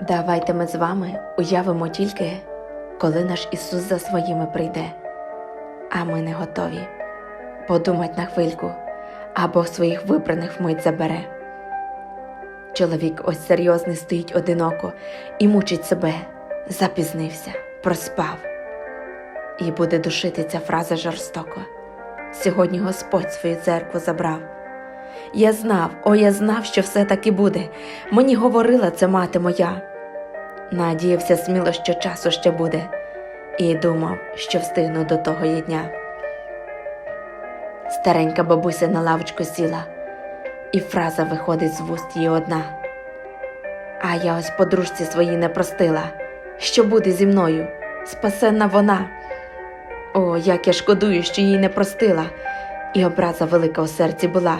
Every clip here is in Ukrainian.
Давайте ми з вами уявимо тільки, коли наш Ісус за своїми прийде, а ми не готові. Подумать на хвильку, а Бог своїх вибраних вмить забере. Чоловік ось серйозний стоїть одиноко і мучить себе, запізнився, проспав. І буде душити ця фраза жорстоко. Сьогодні Господь свою церкву забрав. Я знав, о, я знав, що все таки буде. Мені говорила це мати моя. Надіявся сміло, що часу ще буде, і думав, що встигну до того є дня. Старенька бабуся на лавочку сіла, і фраза виходить з вуст її одна. А я ось подружці своїй не простила, що буде зі мною, спасенна вона. О, як я шкодую, що їй не простила, і образа велика у серці була,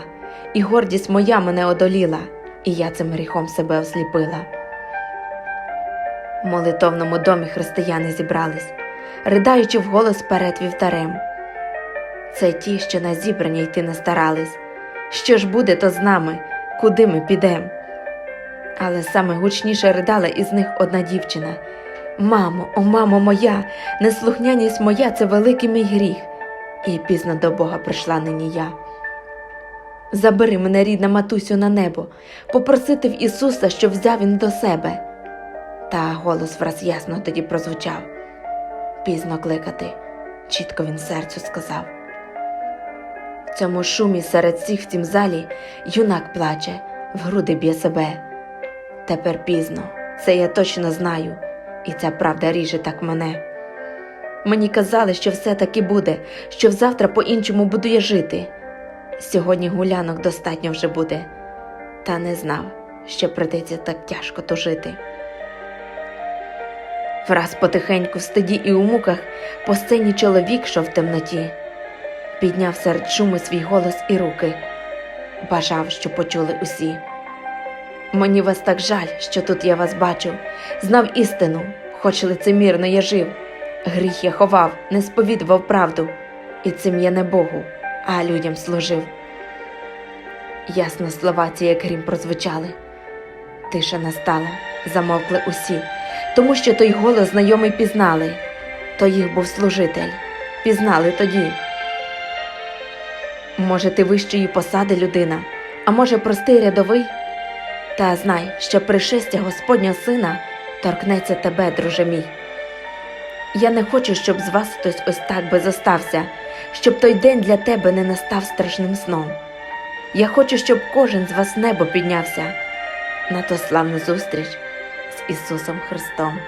і гордість моя мене одоліла, і я цим гріхом себе осліпила. В молитовному домі християни зібрались, ридаючи вголос перед вівтарем. Це ті, що на зібрання йти не старались. Що ж буде, то з нами, куди ми підем? Але саме гучніше ридала із них одна дівчина. Мамо, о, мамо моя, неслухняність моя це великий мій гріх, і пізно до Бога прийшла нині я. Забери мене, рідна матусю, на небо, попросити в Ісуса, щоб взяв він до себе. Та голос враз ясно тоді прозвучав. Пізно кликати, чітко він серцю сказав. В цьому шумі серед всіх в цім залі юнак плаче, в груди б'є себе. Тепер пізно, це я точно знаю, і ця правда ріже так мене. Мені казали, що все таки буде, що завтра по-іншому буду я жити. Сьогодні гулянок достатньо вже буде, та не знав, що придеться так тяжко то жити. Враз потихеньку в стиді і у муках по сцені чоловік, що в темноті, підняв серед шуму свій голос і руки, бажав, щоб почули усі. Мені вас так жаль, що тут я вас бачу, знав істину, хоч лицемірно я жив. Гріх я ховав, не сповідував правду, і цим я не Богу, а людям служив. Ясно слова ці, як грім прозвучали. Тиша настала, замовкли усі, тому що той голос знайомий пізнали, то їх був служитель, пізнали тоді. Може, ти вищої посади людина, а може, простий рядовий? Та знай, що пришестя Господнього сина торкнеться тебе, друже мій. Я не хочу, щоб з вас хтось ось так би зостався, щоб той день для тебе не настав страшним сном. Я хочу, щоб кожен з вас небо піднявся на ту славну зустріч з Ісусом Христом.